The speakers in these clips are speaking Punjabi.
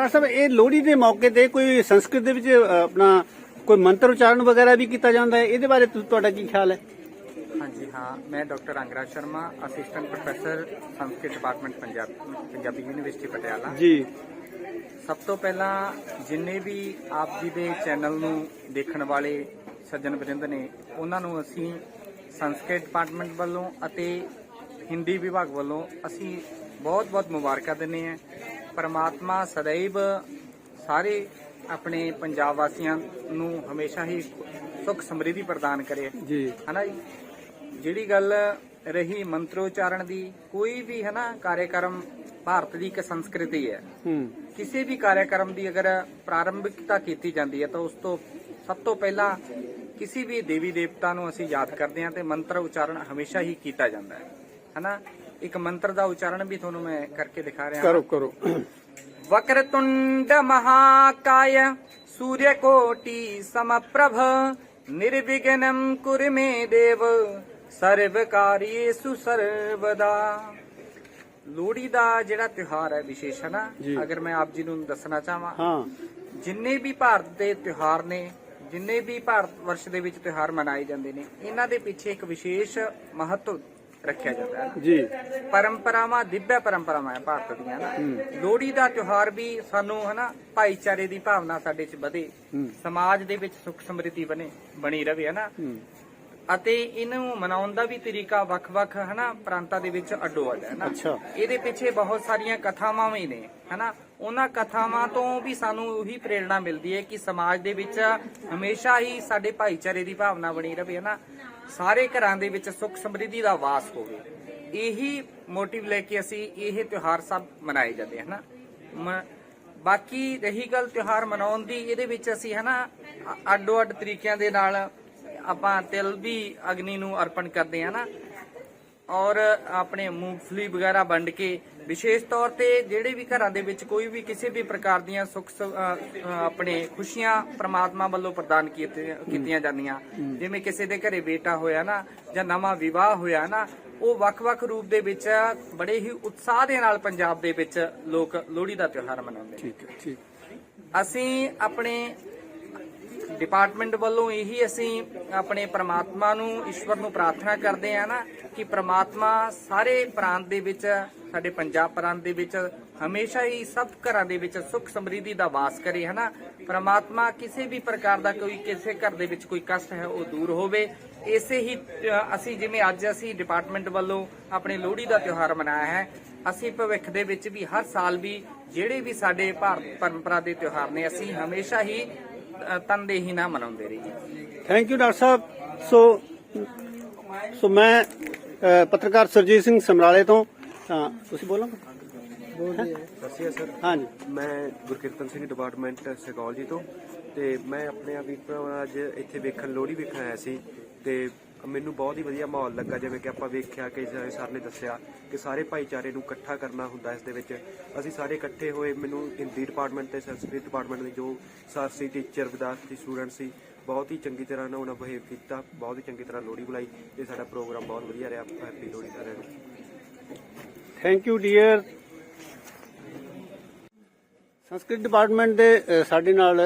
ਡਾਕਟਰ ਸਾਹਿਬ ਇਹ ਲੋਹੜੀ ਦੇ ਮੌਕੇ ਤੇ ਕੋਈ ਸੰਸਕ੍ਰਿਤ ਦੇ ਵਿੱਚ ਆਪਣਾ ਕੋਈ ਮੰਤਰ ਉਚਾਰਨ ਵਗੈਰਾ ਵੀ ਕੀਤਾ ਜਾਂਦਾ ਹੈ? ਇਹਦੇ ਬਾਰੇ ਤੁਹਾਡਾ ਕੀ ਖਿਆਲ ਹੈ? ਹਾਂਜੀ ਹਾਂ। ਮੈਂ doctor Angraj Sharma assistant professor Sanskrit department Punjab Punjabi university Patiala. ਜੀ। ਸਭ ਤੋਂ ਪਹਿਲਾਂ ਜਿੰਨੇ ਵੀ ਆਪ ਜੀ ਦੇ ਚੈਨਲ ਨੂੰ ਦੇਖਣ ਵਾਲੇ ਸੱਜਣ ਵਰਿੰਦ ਨੇ ਉਹਨਾਂ ਨੂੰ ਅਸੀਂ ਸੰਸਕ੍ਰਿਤ ਡਿਪਾਰਟਮੈਂਟ ਵੱਲੋਂ ਅਤੇ ਹਿੰਦੀ ਵਿਭਾਗ ਵੱਲੋਂ ਅਸੀਂ ਬਹੁਤ-ਬਹੁਤ ਮੁਬਾਰਕਾਂ ਦਿੰਦੇ ਹਾਂ। ਪਰਮਾਤਮਾ ਸदैव ਸਾਰੇ ਆਪਣੇ ਪੰਜਾਬ ਵਾਸੀਆਂ ਨੂੰ ਹਮੇਸ਼ਾ ਹੀ ਸੁੱਖ ਸਮਰਿੱਧੀ ਪ੍ਰਦਾਨ ਕਰੇ। ਜੀ। ਹਨਾ ਜੀ? ਜਿਹੜੀ ਗੱਲ ਰਹੀ ਮੰਤਰੋਚਾਰਨ ਦੀ ਕੋਈ ਵੀ ਹਨਾ ਕਾਰਜਕ੍ਰਮ ਭਾਰਤ ਦੀ ਇੱਕ ਸੰਸਕ੍ਰਿਤੀ ਹੈ। ਹੂੰ। ਕਿਸੇ ਵੀ ਕਾਰਜਕ੍ਰਮ ਦੀ ਅਗਰ ਪ੍ਰਾਰੰਭਿਕਤਾ ਕੀਤੀ ਜਾਂਦੀ ਹੈ ਤਾਂ ਉਸ ਤੋਂ ਸਭ ਤੋਂ ਪਹਿਲਾਂ ਕਿਸੇ ਵੀ ਦੇਵੀ ਦੇਵਤਾ ਨੂੰ ਅਸੀਂ ਯਾਦ ਕਰਦੇ ਹਾਂ ਤੇ ਮੰਤਰ ਉਚਾਰਨ ਹਮੇਸ਼ਾ ਹੀ ਕੀਤਾ ਜਾਂਦਾ ਹੈ। ਹਨਾ? ਇੱਕ ਮੰਤਰ ਦਾ ਉਚਾਰਨ ਵੀ ਤੁਹਾਨੂੰ ਮੈਂ ਕਰਕੇ ਦਿਖਾ ਰਿਹਾ ਕਰੋ ਕਰੋ। ਵਕਰਤੁੰਡ ਮਹਾਕਾय ਸੂਰਯਕੋਟੀ ਸਮਪ੍ਰਭ ਨਿਰਵਿਘਨੰ ਕੁਰ ਦੇਵ ਸਰਵਕਾਰੀ ਕਾਰਯੇਸ਼ु ਸਰਵਦਾ। ਲੋਹੜੀ ਦਾ ਜਿਹੜਾ ਤਿਉਹਾਰ ਹੈ ਵਿਸ਼ੇਸ਼ ਹੈ ਨਾ? ਅਗਰ ਮੈਂ ਆਪ ਜੀ ਨੂੰ ਦੱਸਣਾ ਚਾਹਾਂ। ਹਾਂ। ਜਿੰਨੇ ਵੀ ਭਾਰਤ ਦੇ ਤਿਉਹਾਰ ਨੇ ਜਿੰਨੇ ਵੀ ਭਾਰਤ ਵਰਸ਼ ਦੇ ਵਿੱਚ ਤਿਉਹਾਰ ਮਨਾਏ ਜਾਂਦੇ ਨੇ ਇਹਨਾਂ ਦੇ ਪਿੱਛੇ ਇੱਕ ਵਿਸ਼ੇਸ਼ ਮਹੱਤਵ ਰੱਖਿਆ ਜਾਂਦਾ ਹੈ। ਜੀ। ਪਰੰਪਰਾਵਾਂ ਦਿव्य ਪਰੰਪਰਾਵਾਂ ਹੈ ਭਾਰਤ ਦੀਆਂ ਨਾ। ਲੋਹੜੀ ਦਾ ਤਿਉਹਾਰ ਵੀ ਸਾਨੂੰ ਹਨਾ ਭਾਈਚਾਰੇ ਦੀ ਭਾਵਨਾ ਸਾਡੇ 'ਚ ਵਧੇ। ਸਮਾਜ ਦੇ ਵਿੱਚ ਸੁੱਖ ਸਮਰਿੱਧੀ ਬਣੇ ਬਣੀ ਰਵੇ ਹਨਾ। ਅਤੇ ਇਹਨੂੰ ਮਨਾਉਣ ਦਾ ਵੀ ਤਰੀਕਾ ਵੱਖ-ਵੱਖ ਹਨਾ ਪ੍ਰਾਂਤਾਂ ਦੇ ਵਿੱਚ ਅੱਡੋ ਅੱਡ ਹੈ ਨਾ। ਇਹਦੇ ਪਿੱਛੇ ਬਹੁਤ ਸਾਰੀਆਂ ਕਥਾਵਾਂ ਵੀ ਨੇ ਹਨਾ। ਉਹਨਾਂ ਕਥਾਵਾਂ ਤੋਂ ਵੀ ਸਾਨੂੰ ਉਹੀ ਪ੍ਰੇਰਣਾ ਮਿਲਦੀ ਹੈ ਕਿ ਸਮਾਜ ਦੇ ਵਿੱਚ ਹਮੇਸ਼ਾ ਹੀ ਸਾਡੇ ਭਾਈਚਾਰੇ ਦੀ ਭਾਵਨਾ ਬਣੀ ਰਵੇ ਹਨਾ। ਸਾਰੇ ਘਰਾਂ ਦੇ ਵਿੱਚ ਸੁੱਖ ਸਮਰਿੱਧੀ ਦਾ ਵਾਸ ਹੋਵੇ। ਇਹੀ ਮੋਟਿਵ ਲੈ ਕੇ ਅਸੀਂ ਇਹ ਤਿਉਹਾਰ ਸਭ ਮਨਾਏ ਜਾਂਦੇ ਹਨਾ? ਬਾਕੀ ਰਹੀ ਗੱਲ ਤਿਉਹਾਰ ਮਨਾਉਣ ਦੀ, ਇਹਦੇ ਵਿੱਚ ਅਸੀਂ, ਹਨਾ ਅੱਡੋ ਅੱਡ ਤਰੀਕਿਆਂ ਦੇ ਨਾਲ ਆਪਾਂ ਤਿਲ ਵੀ ਅਗਨੀ ਨੂੰ ਅਰਪਣ ਕਰਦੇ ਹਾਂ ਔਰ ਆਪਣੇ ਮੂੰਗਫਲੀ ਵਗੈਰਾ ਵੰਡ ਕੇ ਵਿਸ਼ੇਸ਼ ਤੌਰ ਤੇ ਜਿਹੜੇ ਵੀ ਘਰਾਂ ਦੇ ਵਿੱਚ ਕੋਈ ਵੀ ਕਿਸੇ ਵੀ ਪ੍ਰਕਾਰ ਦੀਆਂ ਸੁੱਖ ਆਪਣੇ ਖੁਸ਼ੀਆਂ ਪ੍ਰਮਾਤਮਾ ਵੱਲੋਂ ਪ੍ਰਦਾਨ ਕੀਤੇ- ਕੀਤੀਆਂ ਜਾਂਦੀਆਂ। ਜਿਵੇਂ ਕਿਸੇ ਦੇ ਘਰੇ ਬੇਟਾ ਹੋਇਆ ਨਾ ਜਾਂ ਨਵਾਂ ਵਿਵਾਹ ਹੋਇਆ ਨਾ ਉਹ ਵੱਖ-ਵੱਖ ਰੂਪ ਦੇ ਵਿੱਚ ਬੜੇ ਹੀ ਉਤਸ਼ਾਹ ਦੇ ਨਾਲ ਪੰਜਾਬ ਦੇ ਵਿੱਚ ਲੋਕ ਲੋਹੜੀ ਦਾ ਤਿਉਹਾਰ ਮਨਾਉਂਦੇ ਨੇ। ਠੀਕ ਹੈ ਠੀਕ। ਅਸੀਂ ਆਪਣੇ ਡਿਪਾਰਟਮੈਂਟ ਵੱਲੋਂ ਇਹੀ ਅਸੀਂ ਆਪਣੇ ਪ੍ਰਮਾਤਮਾ ਨੂੰ, ਈਸ਼ਵਰ ਨੂੰ ਪ੍ਰਾਰਥਨਾ ਕਰਦੇ ਆ ਨਾ ਕਿ ਪ੍ਰਮਾਤਮਾ ਸਾਰੇ ਪ੍ਰਾਂਤ ਦੇ ਵਿੱਚ, ਸਾਡੇ ਪੰਜਾਬ ਪ੍ਰਾਂਤ ਦੇ ਵਿੱਚ ਹਮੇਸ਼ਾ ਹੀ ਸਭ ਘਰਾਂ ਦੇ ਵਿੱਚ ਸੁੱਖ ਸਮਰਿੱਧੀ ਦਾ ਵਾਸ ਕਰੇ, ਹਨਾ? ਪ੍ਰਮਾਤਮਾ ਕਿਸੇ ਵੀ ਪ੍ਰਕਾਰ ਦਾ ਕੋਈ, ਕਿਸੇ ਘਰ ਦੇ ਵਿੱਚ ਕੋਈ ਕਸ਼ਟ ਹੈ, ਉਹ ਦੂਰ ਹੋਵੇ। ਇਸੇ ਹੀ ਅਸੀਂ ਜਿਵੇਂ ਅੱਜ ਅਸੀਂ ਡਿਪਾਰਟਮੈਂਟ ਵੱਲੋਂ ਆਪਣੇ ਲੋਹੜੀ ਦਾ ਤਿਉਹਾਰ ਮਨਾਇਆ ਹੈ, ਅਸੀਂ ਭਵਿੱਖ ਦੇ ਵਿੱਚ ਵੀ ਹਰ ਸਾਲ ਵੀ ਜਿਹੜੇ ਵੀ ਸਾਡੇ ਭਾਰਤ ਪਰੰਪਰਾ ਦੇ ਤਿਉਹਾਰ ਨੇ, ਅਸੀਂ ਹਮੇਸ਼ਾ ਹੀ ਤਨਦੇਹੀ ਨਾਲ ਮਨਾਉਂਦੇ ਰਹੀਏ thank you doctor Sahib. So so ਮੈਂ ਪੱਤਰਕਾਰ ਸਰਜੀਤ ਸਿੰਘ ਸਮਰਾਲੇ ਤੋਂ ਤਾਂ ਤੁਸੀਂ ਬੋਲੋਗੇ ਸਤਿ ਸਰ ਹਾਂਜੀ। ਮੈਂ ਗੁਰਕਿਰਤਨ ਸਿੰਘ ਡਿਪਾਰਟਮੈਂਟ ਸਾਈਕੋਲੋਜੀ ਤੋਂ ਤੇ ਮੈਂ ਆਪਣੇ ਆਪ ਇੱਕ ਅੱਜ ਇੱਥੇ ਵੇਖਣ ਲੋਹੜੀ ਵੇਖਣ ਆਇਆ ਸੀ ਤੇ ਮੈਨੂੰ ਬਹੁਤ ਹੀ ਵਧੀਆ ਮਾਹੌਲ ਲੱਗਾ, ਜਿਵੇਂ ਕਿ ਆਪਾਂ ਵੇਖਿਆ, ਕਿ ਸਰ ਨੇ ਦੱਸਿਆ ਕਿ ਸਾਰੇ ਭਾਈਚਾਰੇ ਨੂੰ ਇਕੱਠਾ ਕਰਨਾ ਹੁੰਦਾ ਇਸ ਦੇ ਵਿੱਚ। ਅਸੀਂ ਸਾਰੇ ਇਕੱਠੇ ਹੋਏ, ਮੈਨੂੰ ਹਿੰਦੀ ਡਿਪਾਰਟਮੈਂਟ ਤੇ ਸੰਸਕ੍ਰਿਤ ਡਿਪਾਰਟਮੈਂਟ ਦੇ ਜੋ ਸਰ ਸੀ ਟੀਚਰ ਵਿਦਿਆਰਥੀ ਸਟੂਡੈਂਟ ਸੀ, ਬਹੁਤ ਹੀ ਚੰਗੀ ਤਰ੍ਹਾਂ ਨਾਲ ਉਹਨਾਂ ਬਿਹੇਵ ਕੀਤਾ, ਬਹੁਤ ਹੀ ਚੰਗੀ ਤਰ੍ਹਾਂ ਲੋਹੜੀ ਬੁਲਾਈ ਤੇ ਸਾਡਾ ਪ੍ਰੋਗਰਾਮ ਬਹੁਤ ਵਧੀਆ ਰਿਹਾ। ਹੈਪੀ ਲੋਹੜੀ ਸਾਰਿਆਂ ਨੂੰ thank you dear Sanskrit department ਦੇ ਸਾਡੇ ਨਾਲ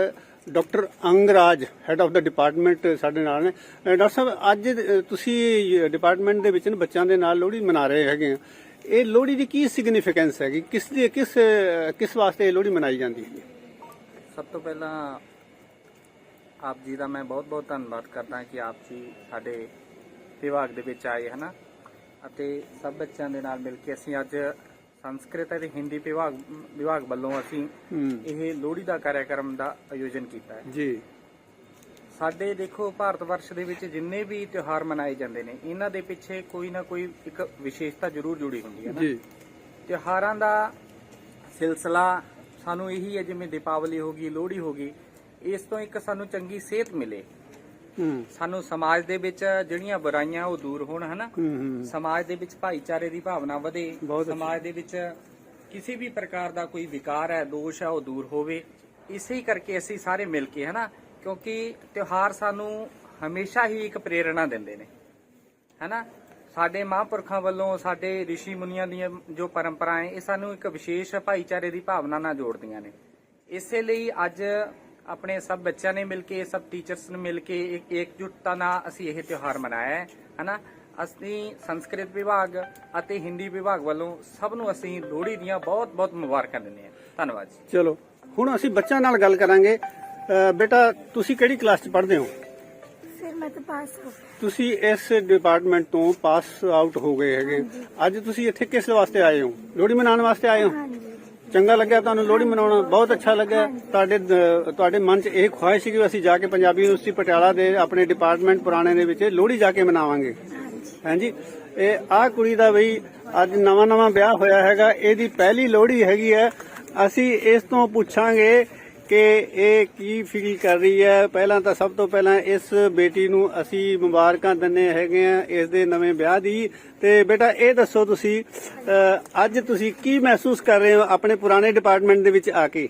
doctor Angraj head of the department ਸਾਡੇ ਨਾਲ ਨੇ। ਡਾਕਟਰ ਸਾਹਿਬ, ਅੱਜ ਤੁਸੀਂ ਡਿਪਾਰਟਮੈਂਟ ਦੇ ਵਿੱਚ ਬੱਚਿਆਂ ਦੇ ਨਾਲ ਲੋਹੜੀ ਮਨਾ ਰਹੇ ਹੈਗੇ ਆ। ਇਹ ਲੋਹੜੀ ਦੀ ਕੀ ਸਿਗਨੀਫਿਕੈਂਸ ਹੈਗੀ? ਕਿਸ ਦੀ, ਕਿਸ ਕਿਸ ਵਾਸਤੇ ਇਹ ਲੋਹੜੀ ਮਨਾਈ ਜਾਂਦੀ ਹੈ ਸਭ ਤੋਂ ਪਹਿਲਾਂ ਆਪ ਜੀ ਦਾ ਮੈਂ ਬਹੁਤ-ਬਹੁਤ ਧੰਨਵਾਦ ਕਰਦਾ ਕਿ ਆਪ ਜੀ ਸਾਡੇ ਵਿਭਾਗ ਦੇ ਵਿੱਚ ਆਏ, ਹਨਾ? ਅਤੇ ਸਭ ਬੱਚਿਆਂ ਦੇ ਨਾਲ ਮਿਲ ਕੇ ਅਸੀਂ ਅੱਜ ਸੰਸਕ੍ਰਿਤ ਅਤੇ ਹਿੰਦੀ ਵਿਭਾਗ ਵਿਭਾਗ ਵੱਲੋਂ ਅਸੀਂ ਇਹ ਲੋਹੜੀ ਦਾ ਕਾਰਜਕ੍ਰਮ ਦਾ ਆਯੋਜਨ ਕੀਤਾ ਹੈ। ਜੀ। ਸਾਡੇ ਦੇਖੋ ਭਾਰਤ ਵਰਸ਼ ਦੇ ਵਿੱਚ ਜਿੰਨੇ ਵੀ ਤਿਉਹਾਰ ਮਨਾਏ ਜਾਂਦੇ ਨੇ ਇਹਨਾਂ ਦੇ ਪਿੱਛੇ ਕੋਈ ਨਾ ਕੋਈ ਇੱਕ ਵਿਸ਼ੇਸ਼ਤਾ ਜ਼ਰੂਰ ਜੁੜੀ ਹੁੰਦੀ ਹੈ ਨਾ। ਜੀ। ਤਿਉਹਾਰਾਂ ਦਾ ਸਿਲਸਿਲਾ ਸਾਨੂੰ ਇਹੀ ਹੈ ਜਿਵੇਂ ਦੀਪਾਵਲੀ ਹੋ ਗਈ ਲੋਹੜੀ ਹੋ ਗਈ ਇਸ ਤੋਂ ਇੱਕ ਸਾਨੂੰ ਚੰਗੀ ਸਿਹਤ ਮਿਲੇ। ਸਾਨੂੰ ਸਮਾਜ ਦੇ ਵਿੱਚ ਜਿਹੜੀਆਂ ਬੁਰਾਈਆਂ ਉਹ ਦੂਰ ਹੋਣ ਹਨਾ? ਸਮਾਜ ਦੇ ਵਿੱਚ ਭਾਈਚਾਰੇ ਦੀ ਭਾਵਨਾ ਵਧੇ। ਸਮਾਜ ਦੇ ਵਿੱਚ ਕਿਸੇ ਵੀ ਪ੍ਰਕਾਰ ਦਾ ਕੋਈ ਵਿਕਾਰ ਹੈ ਦੋਸ਼ ਹੈ ਉਹ ਦੂਰ ਹੋਵੇ। ਇਸੇ ਕਰਕੇ ਅਸੀਂ ਸਾਰੇ ਮਿਲ ਕੇ ਹਨਾ? ਕਿਉਂਕਿ ਤਿਉਹਾਰ ਸਾਨੂੰ ਹਮੇਸ਼ਾ ਹੀ ਇੱਕ ਪ੍ਰੇਰਣਾ ਦਿੰਦੇ ਨੇ ਹਨਾ? ਸਾਡੇ ਮਹਾਂਪੁਰਖਾਂ ਵੱਲੋਂ ਸਾਡੇ ઋષਿ ਮੁਨੀਆਂ ਦੀਆਂ ਜੋ ਪਰੰਪਰਾਵਾਂ ਇਹ ਸਾਨੂੰ ਇੱਕ ਵਿਸ਼ੇਸ਼ ਭਾਈਚਾਰੇ ਦੀ ਭਾਵਨਾ ਨਾਲ ਜੋੜਦੀਆਂ ਨੇ। ਇਸੇ ਲਈ ਅੱਜ ਆਪਣੇ ਸਭ ਬੱਚਿਆਂ ਨੇ ਮਿਲ ਕੇ ਸਭ ਟੀਚਰਸ ਨੇ ਮਿਲ ਕੇ ਇੱਕ ਇਕਜੁੱਟਤਾ ਨਾਲ ਅਸੀਂ ਇਹ ਤਿਉਹਾਰ ਮਨਾਇਆ ਹੈ ਹਨਾ? ਅਸੀਂ ਸੰਸਕ੍ਰਿਤ ਵਿਭਾਗ ਅਤੇ ਹਿੰਦੀ ਵਿਭਾਗ ਵੱਲੋਂ ਸਭ ਨੂੰ ਅਸੀਂ ਲੋਹੜੀ ਦੀਆਂ ਬਹੁਤ-ਬਹੁਤ ਮੁਬਾਰਕਾਂ ਦਿੰਦੇ ਹਾਂ। ਧੰਨਵਾਦ ਜੀ। ਚਲੋ ਹੁਣ ਅਸੀਂ ਬੱਚਿਆਂ ਨਾਲ ਗੱਲ ਕਰਾਂਗੇ। ਬੇਟਾ ਤੁਸੀਂ ਕਿਹੜੀ ਕਲਾਸ 'ਚ ਪੜ੍ਹਦੇ ਹੋ? ਫਿਰ ਮੈਂ ਤਾਂ ਪਾਸ ਹੋ ਤੁਸੀਂ ਇਸ ਡਿਪਾਰਟਮੈਂਟ ਤੋਂ ਪਾਸ ਆਊਟ ਹੋ ਗਏ ਹੈਗੇ। ਅੱਜ ਤੁਸੀਂ ਇੱਥੇ ਕਿਸ ਵਾਸਤੇ ਆਏ ਹੋ? ਲੋਹੜੀ ਮਨਾਉਣ ਵਾਸਤੇ ਆਏ ਹੋ? ਹਾਂਜੀ। ਚੰਗਾ ਲੱਗਿਆ ਤੁਹਾਨੂੰ ਲੋਹੜੀ ਮਨਾਉਣਾ ਬਹੁਤ ਅੱਛਾ ਲੱਗਿਆ। ਤੁਹਾਡੇ ਤੁਹਾਡੇ ਮਨ 'ਚ ਇਹ ਖੁਆਇਸ਼ ਸੀ ਕਿ ਅਸੀਂ ਜਾ ਕੇ ਪੰਜਾਬੀ ਯੂਨੀਵਰਸਿਟੀ ਪਟਿਆਲਾ ਦੇ ਆਪਣੇ ਡਿਪਾਰਟਮੈਂਟ ਪੁਰਾਣੇ ਦੇ ਵਿੱਚ ਲੋਹੜੀ ਜਾ ਕੇ ਮਨਾਵਾਂਗੇ। ਹਾਂਜੀ। ਇਹ ਆਹ ਕੁੜੀ ਦਾ ਬਈ ਅੱਜ ਨਵਾਂ ਨਵਾਂ ਵਿਆਹ ਹੋਇਆ ਹੈਗਾ ਇਹਦੀ ਪਹਿਲੀ ਲੋਹੜੀ ਹੈਗੀ ਹੈ। ਅਸੀਂ ਇਸ ਤੋਂ ਪੁੱਛਾਂਗੇ ਕਿ ਇਹ ਕੀ ਫੀਲ ਕਰ ਰਹੀ ਹੈ? ਪਹਿਲਾਂ ਤਾਂ ਸਭ ਤੋਂ ਪਹਿਲਾਂ ਇਸ ਬੇਟੀ ਨੂੰ ਅਸੀਂ ਮੁਬਾਰਕਾਂ ਦਿੰਨੇ ਹੈਗੇ ਆ ਇਸ ਦੇ ਨਵੇਂ ਵਿਆਹ ਦੀ। ਤੇ ਬੇਟਾ, ਇਹ ਦੱਸੋ ਤੁਸੀਂ ਅੱਜ ਤੁਸੀਂ ਕੀ ਮਹਿਸੂਸ ਕਰ ਰਹੇ ਹੋ ਆਪਣੇ ਪੁਰਾਣੇ ਡਿਪਾਰਟਮੈਂਟ ਦੇ ਵਿੱਚ ਆ ਕੇ?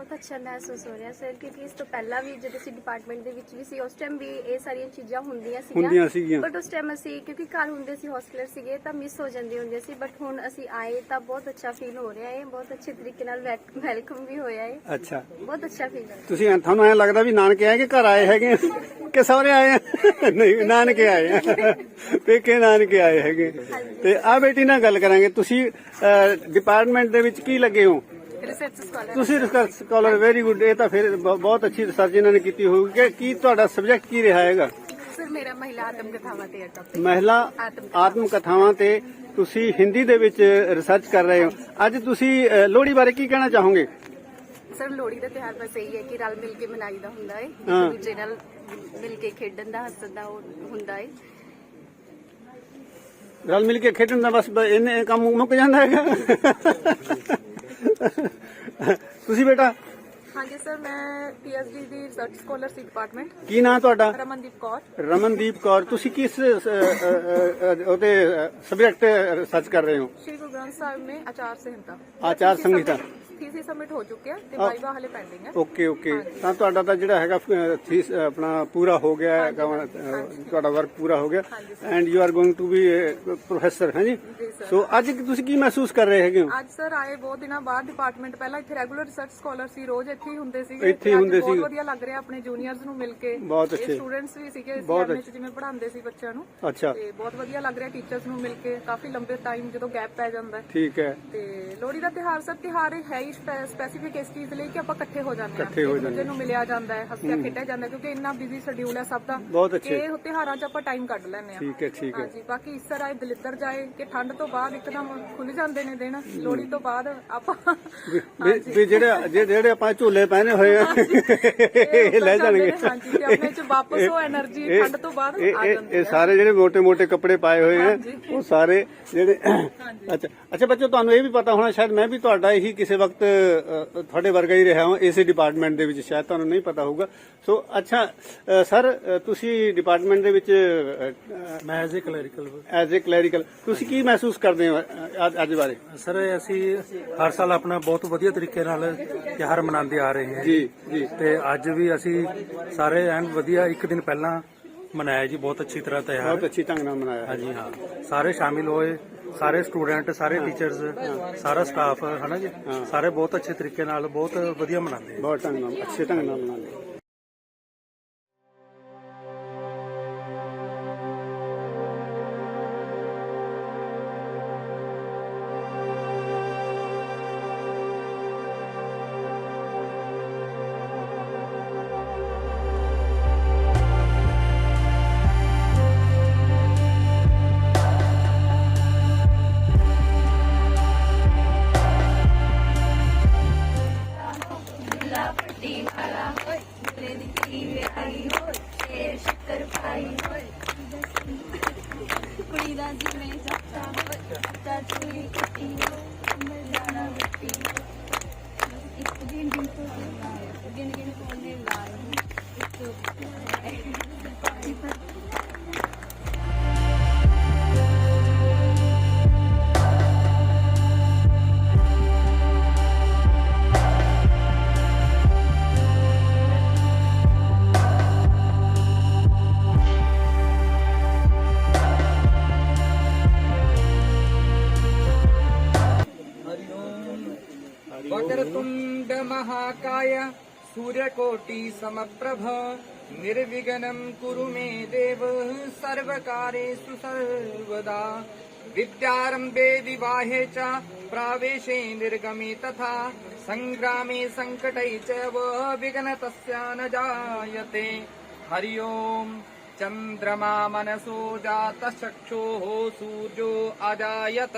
ਬਹੁਤ ਅੱਛਾ ਮਹਿਸੂਸ ਹੋ ਰਿਹਾ ਸਰ ਕਿਉਂਕਿ ਇਸ ਤੋਂ ਪਹਿਲਾਂ ਵੀ ਜਦੋਂ ਅਸੀਂ ਡਿਪਾਰਟਮੈਂਟ ਦੇ ਵਿੱਚ ਵੀ ਸੀ ਉਸ ਟਾਈਮ ਵੀ ਇਹ ਸਾਰੀਆਂ ਚੀਜ਼ਾਂ ਹੁੰਦੀਆਂ ਹੁੰਦੀਆਂ ਸੀਗੀਆਂ। ਬਟ ਉਸ ਟਾਈਮ ਅਸੀਂ ਕਿਉਂਕਿ ਘਰ ਹੁੰਦੇ ਸੀ ਹੌਸਟਲਰ ਸੀਗੇ ਤਾਂ ਮਿਸ ਹੋ ਜਾਂਦੀ ਹੁੰਦੀ ਸੀ ਬਟ ਹੁਣ ਅਸੀਂ ਆਏ ਤਾਂ ਬਹੁਤ ਅੱਛਾ ਫੀਲ ਹੋ ਰਿਹਾ ਹੈ ਬਹੁਤ ਅੱਛੇ ਤਰੀਕੇ ਨਾਲ ਵੈਲਕਮ ਵੀ ਹੋਇਆ ਹੈ। ਅੱਛਾ। ਬਹੁਤ ਅੱਛਾ ਫੀਲ ਹੋ। ਰਿਹਾ ਤੁਸੀਂ ਐਂ- ਤੁਹਾਨੂੰ ਐ ਲੱਗਦਾ ਵੀ ਨਾਨਕੇ ਆਏ ਕਿ ਘਰ ਆਏ ਹੈਗੇ? ਕਿ ਸਹੁਰੇ ਆਏ ਆ? ਨਹੀਂ ਨਾਨਕੇ ਆਏ ਆ। ਪੇਕੇ ਨਾਨਕੇ ਆਏ ਹੈਗੇ। ਤੇ ਆ ਬੇਟੀ ਨਾਲ ਗੱਲ ਕਰਾਂਗੇ। ਤੁਸੀਂ ਡਿਪਾਰਟਮੈਂਟ ਦੇ ਵਿੱਚ ਕੀ ਲੱਗੇ ਹੋ? ਤੁਸੀਂ ਰਿਸਰਚ ਸਕਾਲਰ ਵੈਰੀ ਗੁੱਡ ਇਹ ਤਾਂ ਫਿਰ ਬਹੁਤ ਅੱਛੀ ਰਿਸਰਚ ਇਹਨਾਂ ਨੇ ਕੀਤੀ ਹੋਊਗੀ। ਕਿ ਕੀ ਤੁਹਾਡਾ ਸਬਜੈਕਟ ਕੀ ਰਿਹਾ ਹੈਗਾ? ਸਰ ਮੇਰਾ ਮਹਿਲਾ ਆਤਮ ਕਥਾਵਾਂ ਤੇ ਟੌਪਿਕ ਮਹਿਲਾ ਆਤਮ ਕਥਾਵਾਂ ਤੇ ਤੁਸੀਂ ਹਿੰਦੀ ਦੇ ਵਿੱਚ ਰਿਸਰਚ ਕਰ ਰਹੇ ਹੋ। ਅੱਜ ਤੁਸੀਂ ਲੋਹੜੀ ਬਾਰੇ ਕੀ ਕਹਿਣਾ ਚਾਹੋਗੇ? ਸਰ ਲੋਹੜੀ ਦਾ ਤਿਉਹਾਰ ਬਸ ਇਹੀ ਹੈ ਕਿ ਰਲ ਮਿਲ ਕੇ ਮਨਾਈਦਾ ਹੁੰਦਾ ਹੈ। ਹਾਂ। ਦੂਜੇ ਨਾਲ ਮਿਲ ਕੇ ਖੇਡਣ ਦਾ ਹੱਸਣ ਦਾ ਹੁੰਦਾ ਹੈ। ਰਲ ਮਿਲ ਕੇ ਖੇਡਣ ਦਾ ਬਸ ਇਹਨੇ ਕੰਮ ਮੁੱਕ ਜਾਂਦਾ ਹੈਗਾ। ਤੁਸੀਂ ਬੇਟਾ? ਹਾਂਜੀ ਸਰ ਮੈਂ ਪੀਐਚਡੀ ਦੀ ਰਿਸਰਚ ਸਕਾਲਰ ਸੀ ਡਿਪਾਰਟਮੈਂਟ ਕੀ ਨਾਂ ਤੁਹਾਡਾ? ਰਮਨਦੀਪ ਕੌਰ। ਰਮਨਦੀਪ ਕੌਰ ਤੁਸੀਂ ਕਿਸ ਅ, ਉਹਦੇ ਸਬਜੈਕਟ ਰਿਸਰਚ ਕਰ ਰਹੇ ਹੋ? ਸ਼੍ਰੀ ਗੁਰੂ ਗ੍ਰੰਥ ਸਾਹਿਬ ਮੇਂ ਆਚਾਰ ਸੰਹਿਤਾ। ਆਚਾਰ ਸੰਹਿਤਾ। ਥੀਸਿਸ ਸਬਮਿਟ ਹੋ ਚੁੱਕਿਆ ਤੇ ਵਾਈਵਾ ਹਲੇ ਪੈਂਡਿੰਗ ਹੈ ਓਕੇ ਓਕੇ। ਤਾਂ ਤੁਹਾਡਾ ਤਾਂ ਜਿਹੜਾ ਹੈਗਾ ਥੀਸ ਆਪਣਾ ਪੂਰਾ ਹੋ ਗਿਆ ਹੈ, ਤੁਹਾਡਾ ਵਰਕ ਪੂਰਾ ਹੋ ਗਿਆ। And you are going to be professor ਹਾਂਜੀ ਸੋ ਅੱਜ ਤੁਸੀਂ ਕੀ ਮਹਿਸੂਸ ਕਰ ਰਹੇ ਹੈਗੇ ਹੋ? ਅੱਜ ਸਰ ਆਏ ਬਹੁਤ ਦਿਨਾਂ ਬਾਅਦ ਡਿਪਾਰਟਮੈਂਟ ਪਹਿਲਾਂ ਇੱਥੇ ਰੈਗੂਲਰ ਰਿਸਰਚ ਸਕਾਲਰ ਸੀ ਰੋਜ਼ ਇੱਥੇ ਹੀ ਹੁੰਦੇ ਸੀਗੇ। ਇੱਥੇ ਹੀ ਹੁੰਦੇ ਬਹੁਤ ਸੀ। ਵਧੀਆ ਲੱਗ ਰਿਹਾ ਆਪਣੇ ਜੂਨੀਅਰਸ ਨੂੰ ਮਿਲ ਕੇ। ਬਹੁਤ ਅੱਛੇ। ਸਟੂਡੈਂਟਸ ਵੀ ਸੀਗੇ ਬਹੁਤ ਸੀਐਮਏ ਚ ਜਿਵੇਂ ਪੜ੍ਹਾਉਂਦੇ ਸੀ ਬੱਚਿਆਂ ਨੂੰ। ਅੱਛਾ। ਤੇ ਬਹੁਤ ਵਧੀਆ ਲੱਗ ਰਿਹਾ ਟੀਚਰਸ ਨੂੰ ਮਿਲ ਕੇ। ਕਾਫੀ ਲੰਬੇ ਟਾਈਮ ਜਦੋਂ ਗੈਪ ਪੈ ਜਾਂਦਾ ਹੈ। ਠੀਕ ਹੈ। ਤੇ ਲੋਹੜੀ ਦਾ ਤਿਹਾਰ ਸਰ ਤਿਹਾਰ ਹੈ ਹੀ ਸਪੈਸੀਫਿਕ ਇਸ ਚੀਜ਼ ਲਈ ਕਿ ਆਪਾਂ ਇਕੱਠੇ ਹੋ ਜਾਂਦੇ ਹਾਂ ਇਕੱਠੇ ਹੋ ਨੂੰ ਮਿਲਿਆ ਜਾਂਦਾ ਹੈ ਹੱਸਿਆ ਖੇਡਿਆ ਜਾਂਦਾ ਕਿਉਂਕਿ ਇੰਨਾ ਬਿਜ਼ੀ ਸ਼ਡਿਊਲ ਹੈ ਸਭ ਦਾ ਬਹੁਤ ਇਹ ਤਿਉਹਾਰਾਂ 'ਚ ਆਪਾਂ ਟਾਈਮ ਕੱਢ ਲੈਂਦੇ ਹਾਂ। ਠੀਕ ਹੈ ਠੀਕ ਹੈ। ਹਾਂਜੀ ਬਾਕੀ ਇਸ ਤਰ੍ਹਾਂ ਇਹ ਦਲਿੱਦਰ ਜਾਏ ਕਿ ਠੰਡ ਤੋਂ ਬਾਅਦ ਇੱਕਦਮ ਖੁੱਲ ਜਾਂਦੇ ਨੇ ਦਿਨ ਲੋਹੜੀ ਤੋਂ ਬਾਅਦ ਆਪਾਂ ਵੀ ਜਿਹੜੇ ਜਿਹੜੇ ਆਪਾਂ ਝੂਲੇ ਪਹਿਨੇ ਹੋਏ ਆ ਇਹ ਲੈ ਜਾਣਗੇ। ਹਾਂਜੀ ਤੇ ਆਪਣੇ 'ਚ ਵਾਪਸ ਉਹ એનર્ਜੀ ਠੰਡ ਤੋਂ ਬਾਅਦ ਆ ਜਾਂਦੀ ਹੈ ਇਹ ਸਾਰੇ ਜਿਹੜੇ ਮੋٹے-ਮੋٹے ਕੱਪੜੇ ਪਾਏ ਹੋਏ ਆ ਉਹ ਸਾਰੇ ਜਿਹੜੇ ਅੱਛਾ ਅੱਛਾ ਬੱਚੋ ਤੁਹਾਨੂੰ ਇਹ ਵੀ ਪਤਾ ਹੋਣਾ ਸ਼ਾਇਦ ਮੈਂ ਵੀ ਤੁਹਾਡਾ ਇਹੀ ਕਿਸੇ ਵਕਤ ਤੁਹਾਡੇ ਵਰਗਾ ਹੀ ਰਿਹਾ ਹਾਂ ਇਸੇ ਡਿਪਾਰਟਮੈਂਟ ਦੇ ਵਿੱਚ ਸ਼ਾਇਦ ਤੁਹਾਨੂੰ ਨਹੀਂ ਪਤਾ ਹੋਊਗਾ। ਸੋ ਅੱਛਾ ਅ, ਸਰ ਅ, ਤੁਸੀਂ ਡਿਪਾਰਟਮੈਂਟ ਦੇ ਵਿੱਚ ਮੈਂ as a clerical as a clerical ਤੁਸੀਂ ਕੀ ਮਹਿਸੂਸ ਕਰਦੇ ਹੋ ਅ, ਅੱਜ- ਬਾਰੇ? ਸਰ ਅਸੀਂ ਹਰ ਸਾਲ ਆਪਣਾ ਬਹੁਤ ਵਧੀਆ ਤਰੀਕੇ ਨਾਲ ਤਿਉਹਾਰ ਮਨਾਉਂਦੇ ਆ ਰਹੇ ਹਾਂ ਜੀ ਜੀ। ਤੇ ਅੱਜ ਵੀ ਅਸੀਂ ਸਾਰੇ ਐਨ ਵਧੀਆ ਇੱਕ ਦਿਨ ਪਹਿਲਾਂ ਮਨਾਇਆ ਜੀ ਬਹੁਤ ਅੱਛੀ ਤਰ੍ਹਾਂ ਤਿਉਹਾਰ ਬਹੁਤ ਅੱਛੀ ਢੰਗ ਨਾਲ ਮਨਾਇਆ ਹੈ। ਹਾਂਜੀ ਹਾਂ। ਸਾਰੇ ਸ਼ਾਮਿਲ ਹੋਏ ਸਾਰੇ ਸਟੂਡੈਂਟ ਸਾਰੇ ਟੀਚਰਸ ਸਾਰਾ ਸਟਾਫ ਹਨਾ ਜੀ? ਸਾਰੇ ਬਹੁਤ ਅੱਛੇ ਤਰੀਕੇ ਨਾਲ ਬਹੁਤ ਵਧੀਆ ਮਨਾਉਂਦੇ ਆ। ਬਹੁਤ ਢੰਗ ਨਾਲ ਅੱਛੇ ਢੰਗ ਨਾਲ ਮਨਾਉਂਦੇ ਖਾਈ ਹੋਏ ਸ਼ੇਰ ਸ਼ਿਕਰ ਪਾਈ ਹੋਏ। ਕੁੜੀ ਦਾ ਜਿਵੇਂ ਜੱਟਾ ਹੋਏ ਜੱਟਾ ਚੁਰੀ ਕੱਟੀ महाकाय सूर्यकोटि समप्रभ निर्विघ्नं कुरु मे देव सर्वकारेषु सर्वदा। विद्यारम्भे विवाहे च प्रावेशे निर्गमे तथा सङ्ग्रामे सङ्कटै च विघ्नतस्य न जायते। हरि ओम्। चन्द्रमा मनसो जातश्चक्षुः सूर्यो अजायत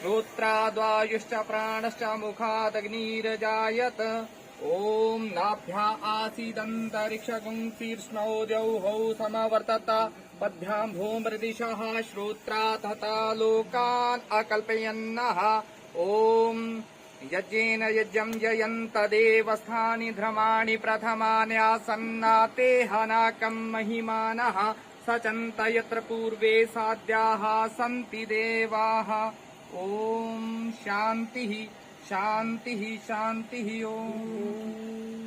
श्रोत्राद्वायुश्च प्राणश्च मुखादग्निरजायत। ॐ नाभ्या आसीदन्तरिक्षगुंशीर्ष्णोद्यौः समवर्तत। पद्भ्यां भूमृदिशः श्रोत्रा तथा लोकान् अकल्पयन्नः। ॐ यज्ञेन यज्ञं जयन्त देवस्थानि ध्रमाणि प्रथमानि आसन्नाते हनाकम् महिमानः। सचन्त यत्र पूर्वे साध्याः सन्ति देवाः ॐ शान्तिः शान्तिः शान्तिः ॐ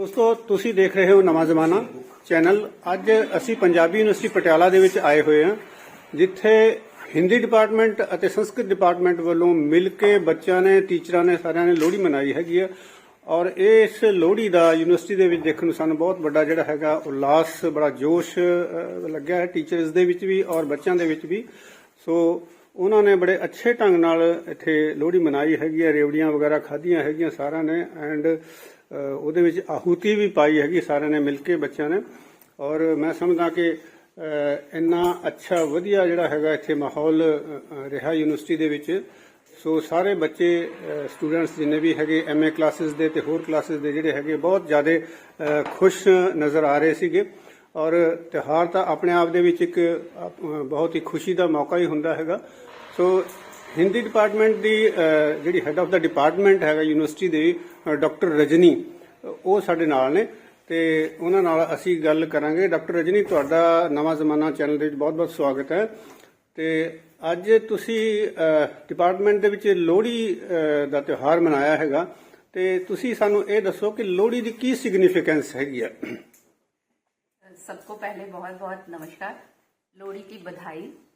ਦੋਸਤੋ, ਤੁਸੀਂ ਦੇਖ ਰਹੇ ਹੋ ਨਵਾਂ ਜ਼ਮਾਨਾ ਚੈਨਲ। ਅੱਜ ਅਸੀਂ ਪੰਜਾਬੀ ਯੂਨੀਵਰਸਿਟੀ ਪਟਿਆਲਾ ਦੇ ਵਿੱਚ ਆਏ ਹੋਏ ਹਾਂ, ਜਿੱਥੇ ਹਿੰਦੀ ਡਿਪਾਰਟਮੈਂਟ ਅਤੇ ਸੰਸਕ੍ਰਿਤ ਡਿਪਾਰਟਮੈਂਟ ਵੱਲੋਂ ਮਿਲ ਕੇ ਬੱਚਿਆਂ ਨੇ, ਟੀਚਰਾਂ ਨੇ, ਸਾਰਿਆਂ ਨੇ ਲੋਹੜੀ ਮਨਾਈ ਹੈਗੀ ਆ। ਔਰ ਇਸ ਲੋਹੜੀ ਦਾ ਯੂਨੀਵਰਸਿਟੀ ਦੇ ਵਿੱਚ ਦੇਖਣ ਨੂੰ ਸਾਨੂੰ ਬਹੁਤ ਵੱਡਾ ਜਿਹੜਾ ਹੈਗਾ ਉਲਾਸ, ਬੜਾ ਜੋਸ਼ ਲੱਗਿਆ ਹੈ ਟੀਚਰਸ ਦੇ ਵਿੱਚ ਵੀ ਔਰ ਬੱਚਿਆਂ ਦੇ ਵਿੱਚ ਵੀ। ਸੋ ਉਹਨਾਂ ਨੇ ਬੜੇ ਅੱਛੇ ਢੰਗ ਨਾਲ ਇੱਥੇ ਲੋਹੜੀ ਮਨਾਈ ਹੈਗੀ ਹੈ ਰੇਵੜੀਆਂ ਵਗੈਰਾ ਖਾਧੀਆਂ ਹੈਗੀਆਂ ਸਾਰਿਆਂ ਨੇ। ਐਂਡ ਉਹਦੇ ਵਿੱਚ ਆਹੂਤੀ ਵੀ ਪਾਈ ਹੈਗੀ ਸਾਰਿਆਂ ਨੇ ਮਿਲ ਕੇ ਬੱਚਿਆਂ ਨੇ। ਔਰ ਮੈਂ ਸਮਝਦਾ ਕਿ ਅਹ, ਇੰਨਾ ਅੱਛਾ ਵਧੀਆ ਜਿਹੜਾ ਹੈਗਾ ਇੱਥੇ ਮਾਹੌਲ ਰਿਹਾ ਯੂਨੀਵਰਸਿਟੀ ਦੇ ਵਿੱਚ ਸੋ ਸਾਰੇ ਬੱਚੇ ਸਟੂਡੈਂਟਸ ਜਿੰਨੇ ਵੀ ਹੈਗੇ ਐਮਏ ਕਲਾਸਿਸ ਦੇ ਤੇ ਹੋਰ ਕਲਾਸਿਸ ਦੇ ਜਿਹੜੇ ਹੈਗੇ ਬਹੁਤ ਜ਼ਿਆਦਾ ਖੁਸ਼ ਨਜ਼ਰ ਆ ਰਹੇ ਸੀਗੇ। ਔਰ ਤਿਉਹਾਰ ਤਾਂ ਆਪਣੇ ਆਪ ਦੇ ਵਿੱਚ ਇੱਕ ਬਹੁਤ ਹੀ ਖੁਸ਼ੀ ਦਾ ਮੌਕਾ ਹੀ ਹੁੰਦਾ ਹੈਗਾ। ਸੋ ਹਿੰਦੀ ਡਿਪਾਰਟਮੈਂਟ ਦੀ ਅਹ, ਜਿਹੜੀ ਹੈੱਡ ਆਫ ਦਾ ਡਿਪਾਰਟਮੈਂਟ ਹੈਗਾ ਯੂਨੀਵਰਸਿਟੀ ਦੇ ਡਾਕਟਰ ਰਜਨੀ ਅਹ, ਉਹ ਸਾਡੇ ਨਾਲ ਨੇ ਤੇ ਉਹਨਾਂ ਨਾਲ ਅਸੀਂ ਗੱਲ ਕਰਾਂਗੇ ਡਾਕਟਰ ਰਜਨੀ ਤੁਹਾਡਾ ਨਵਾਂ ਜ਼ਮਾਨਾ ਚੈਨਲ ਦੇ ਵਿੱਚ ਬਹੁਤ-ਬਹੁਤ ਸਵਾਗਤ ਹੈ ਤੇ ਅੱਜ ਤੁਸੀਂ ਡਿਪਾਰਟਮੈਂਟ ਦੇ ਵਿੱਚ ਲੋਹੜੀ ਅਹ, ਦਾ ਤਿਉਹਾਰ ਮਨਾਇਆ ਹੈਗਾ ਤੇ ਤੁਸੀਂ ਸਾਨੂੰ ਇਹ ਦੱਸੋ ਕਿ ਲੋਹੜੀ ਦੀ ਕੀ ਸਿਗਨੀਫੀਕੈਂਸ ਹੈਗੀ ਹੈ सबको पहले बहुत बहुत नमस्कार लोहड़ी की बधाई अ,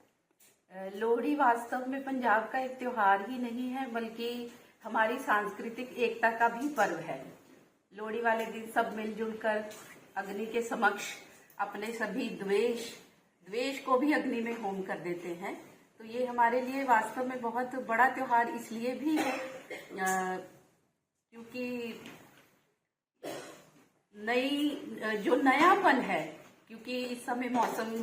लोहड़ी वास्तव में पंजाब का एक त्योहार ही नहीं है, बल्कि हमारी सांस्कृतिक एकता का भी पर्व है। लोहड़ी वाले दिन सब मिलजुल कर अग्नि के समक्ष अपने सभी द्वेष द्वेष को भी अग्नि में होम कर देते हैं। तो ये हमारे लिए वास्तव में बहुत बड़ा त्योहार इसलिए भी है क्योंकि नई जो नयापन है, क्योंकि इस समय मौसम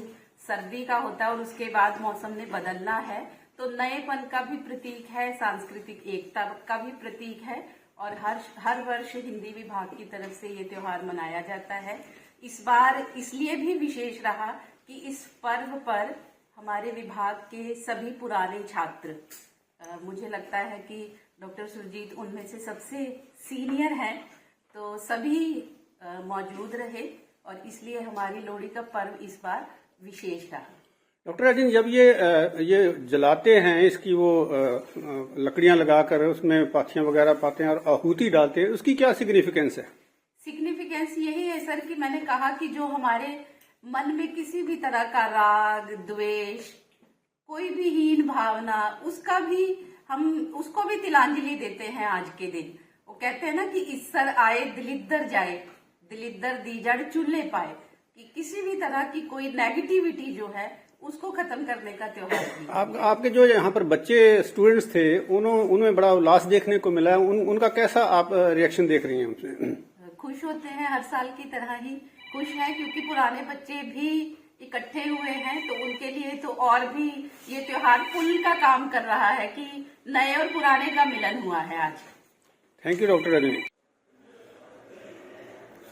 सर्दी का होता है और उसके बाद मौसम ने बदलना है तो नएपन का भी प्रतीक है, सांस्कृतिक एकता का भी प्रतीक है और हर हर वर्ष हिंदी विभाग की तरफ़ से ये त्योहार मनाया जाता है। इस बार इसलिए भी विशेष रहा कि इस पर्व पर हमारे विभाग के सभी पुराने छात्र मुझे लगता है कि डॉक्टर सुरजीत उनमें से सबसे सीनियर हैं तो सभी मौजूद रहे और इसलिए हमारी लोहड़ी का पर्व इस बार विशेष रहा डॉक्टर राजन जब ये ये जलाते हैं इसकी वो लकड़ियाँ लगाकर उसमें पाथियाँ वगैरह पाते हैं और आहूति डालते हैं उसकी क्या सिग्निफिकेंस है? सिग्निफिकेंस यही है सर कि मैंने कहा कि जो हमारे मन में किसी भी तरह का राग द्वेष कोई भी हीन भावना उसका भी हम उसको भी तिलांजलि देते हैं आज के दिन। वो कहते हैं ना कि ईश्वर आए दिलिद्दर जाए दिलिद्दर दी जड़ चूल्हे पाए। कि किसी भी तरह की कोई नेगेटिविटी जो है उसको खत्म करने का त्योहार आप, आपके जो यहाँ पर बच्चे स्टूडेंट्स थे उनमें बड़ा उल्लास देखने को मिला उन, उनका कैसा आप रिएक्शन देख रही हैं खुश होते हैं हर साल की तरह ही। खुश है क्योंकि पुराने बच्चे भी इकट्ठे हुए हैं तो उनके लिए तो और भी ये त्योहार पुल का काम कर रहा है कि नए और पुराने का मिलन हुआ है आज। Thank you doctor Rajni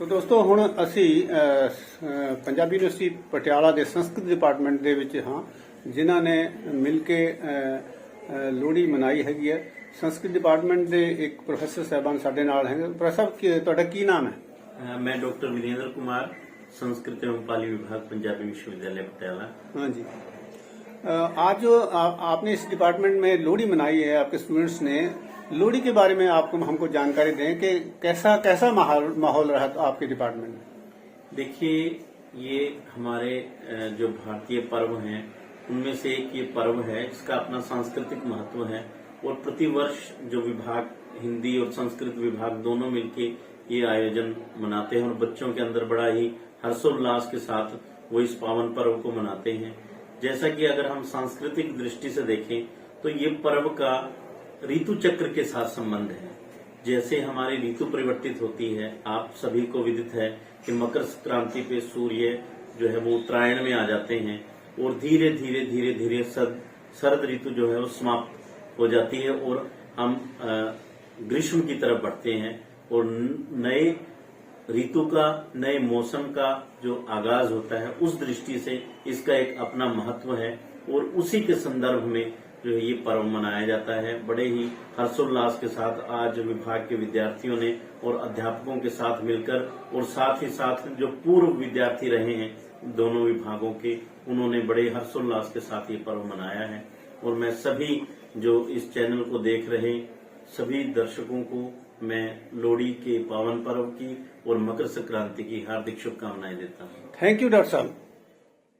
ਸੋ ਦੋਸਤੋ ਹੁਣ ਅਸੀਂ ਅ, ਸ- ਅ, ਪੰਜਾਬੀ ਯੂਨੀਵਰਸਿਟੀ ਪਟਿਆਲਾ ਦੇ ਸੰਸਕ੍ਰਿਤ ਡਿਪਾਰਟਮੈਂਟ ਦੇ ਵਿੱਚ ਹਾਂ ਜਿਨ੍ਹਾਂ ਨੇ ਮਿਲ ਕੇ ਅ, ਅ, ਲੋਹੜੀ ਮਨਾਈ ਹੈਗੀ ਹੈ ਸੰਸਕ੍ਰਿਤ ਡਿਪਾਰਟਮੈਂਟ ਦੇ ਇੱਕ ਪ੍ਰੋਫੈਸਰ ਸਾਹਿਬਾਨ ਸਾਡੇ ਨਾਲ ਹੈ ਪ੍ਰੋਫੈਸਰ ਸਾਹਿਬ ਕੀ- ਤੁਹਾਡਾ ਕੀ ਨਾਮ ਹੈ अ, मैं डॉक्टर वीरेंद्र कुमार संस्कृत एवं पाली विभाग पंजाबी विश्वविद्यालय पटियाला हाँ जी अ, आज जो आप, आपने इस डिपार्टमेंट में लोहड़ी मनाई है आपके स्टूडेंट्स ने लोहड़ी के बारे में आपको, हमको जानकारी दें कि कैसा कैसा माहौल रहा था आपके डिपार्टमेंट में? देखिए, ये हमारे जो भारतीय पर्व हैं, उनमें से एक ये पर्व है इसका अपना सांस्कृतिक महत्व है। और प्रतिवर्ष जो विभाग, हिंदी और संस्कृत विभाग दोनों मिलके ये आयोजन मनाते हैं और बच्चों के अंदर बड़ा ही हर्षोल्लास के साथ वो इस पावन पर्व को मनाते हैं। जैसा कि अगर हम सांस्कृतिक दृष्टि से देखें तो ये पर्व का ऋतु चक्र के साथ संबंध है। जैसे हमारी ऋतु परिवर्तित होती है, आप सभी को विदित है कि मकर संक्रांति पे सूर्य जो है वो उत्तरायण में आ जाते हैं और धीरे धीरे धीरे धीरे शरद शरद ऋतु जो है वो समाप्त हो जाती है और हम ग्रीष्म की तरफ़ बढ़ते हैं और नए ऋतु का, नए मौसम का जो आगाज़ होता है, उस दृष्टि से इसका एक अपना महत्व है और उसी के संदर्भ में जो ये पर्व मनाया जाता है। बड़े ही हर्षोल्लास के साथ आज विभाग के विद्यार्थियों ने और अध्यापकों के साथ मिलकर और साथ ही साथ जो पूर्व विद्यार्थी रहे हैं दोनों विभागों के, उन्होंने बड़े हर्षोल्लास के साथ ये पर्व मनाया है। और मैं सभी जो इस चैनल को देख रहे सभी दर्शकों को मैं लोहड़ी के पावन पर्व की और मकर संक्रांति की हार्दिक शुभकामनाएँ देता हूँ। थैंक यू डॉक्टर साहब।